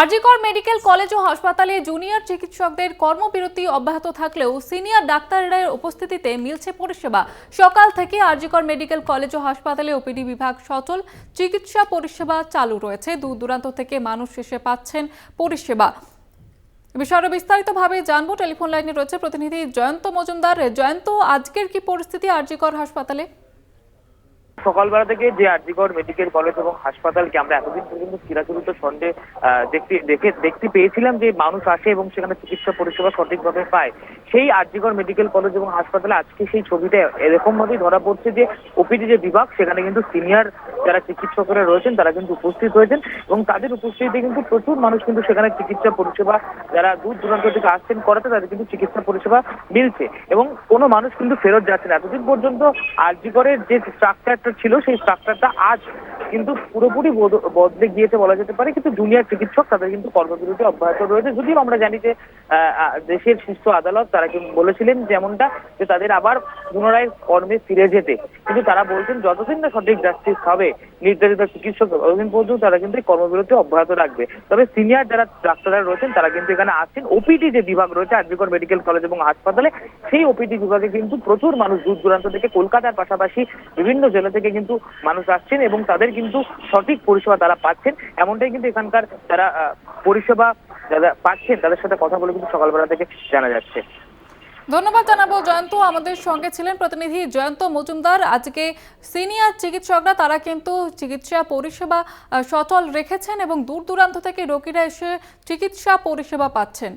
RG Kar medical college ও হাসপাতালে junior চিকিৎসকদের কর্মবিরতি অব্যাহত থাকলেও সিনিয়র ডাক্তারদের উপস্থিতিতে মিলছে পরিষেবা। সকাল থেকে আরজিকর মেডিকেল কলেজ ও হাসপাতালে ওপিডি বিভাগ সচল, চিকিৎসা পরিষেবা চালু রয়েছে। দূর দূরান্ত থেকে মানুষ এসে পাচ্ছেন পরিষেবা। বিষয়ে বিস্তারিতভাবে জানব। টেলিফোন লাইনে রয়েছে প্রতিনিধি জয়ন্ত মজুমদার। জয়ন্ত, আজকের কি পরিস্থিতি আরজিকর হাসপাতালে? সকালবেলা থেকে যে আরজিগড় মেডিকেল কলেজ এবং হাসপাতালকে আমরা এতদিন পর্যন্ত চিরাচরিত ছন্দে দেখতে, দেখে, দেখতে পেয়েছিলাম যে মানুষ আসে এবং সেখানে চিকিৎসা পরিষেবা সঠিকভাবে পায়। সেই আরজিগড় মেডিকেল কলেজ এবং হাসপাতালে আজকে সেই ছবিটা এরকম ভাবেই ধরা পড়ছে যে ওপিডি যে বিভাগ, সেখানে কিন্তু সিনিয়র যারা চিকিৎসকরা রয়েছেন, তারা কিন্তু উপস্থিত হয়েছেন এবং তাদের উপস্থিতিতে কিন্তু প্রচুর মানুষ কিন্তু সেখানে চিকিৎসা পরিষেবা যারা দূর দূরান্ত থেকে আসছেন করাতে তাদের কিন্তু চিকিৎসা পরিষেবা মিলছে এবং কোনো মানুষ কিন্তু ফেরত যাচ্ছে না। এতদিন পর্যন্ত আরজিগড়ের যে স্ট্রাকচারটা ছিল, সেই স্ট্রাকচারটা আজ কিন্তু পুরোপুরি বদ- বদলে গিয়েছে বলা যেতে পারে, কিন্তু জুনিয়র চিকিৎসক তাদের কিন্তু কর্মবিরতি অব্যাহত রয়েছে। যদিও আমরা জানি যে দেশের শীর্ষ আদালত তারা বলেছিলেন যেমনটা, যে তাদের আবার পুনরায় কর্মে ফিরে যেতে। কিন্তু তারা বলছেন যতদিন না সঠিক জাস্টিস হবে নির্ধারিত চিকিৎসক ততদিন পর্যন্ত তারা কিন্তু এই কর্মবিরতি অব্যাহত রাখবে। তবে সিনিয়র যারা ডাক্তাররা রয়েছেন তারা কিন্তু এখানে আসছেন ওপিডি যে বিভাগ রয়েছে আরজিকর মেডিকেল কলেজ এবং হাসপাতালে সেই ওপিডি বিভাগে কিন্তু প্রচুর মানুষ দূর দূরান্ত থেকে কলকাতার পাশাপাশি বিভিন্ন জেলা থেকে কিন্তু মানুষ আসছেন এবং তাদের কিন্তু সঠিক পরিষেবা তারা পাচ্ছেন। এমনটাই কিন্তু এখানকার আহ, পরিষেবা যারা পাচ্ছেন তাদের সাথে কথা বলে কিন্তু সকালবেলা থেকে জানা যাচ্ছে। ধন্যবাদ জানাব জয়ন্ত। আমাদের সঙ্গে ছিলেন প্রতিনিধি জয়ন্ত মজুমদার। আজকে সিনিয়র চিকিৎসকরা, তারা কিন্তু চিকিৎসা পরিষেবা সচল রেখেছেন এবং দূর দূরান্ত থেকে রোগীরা এসে চিকিৎসা পরিষেবা পাচ্ছেন।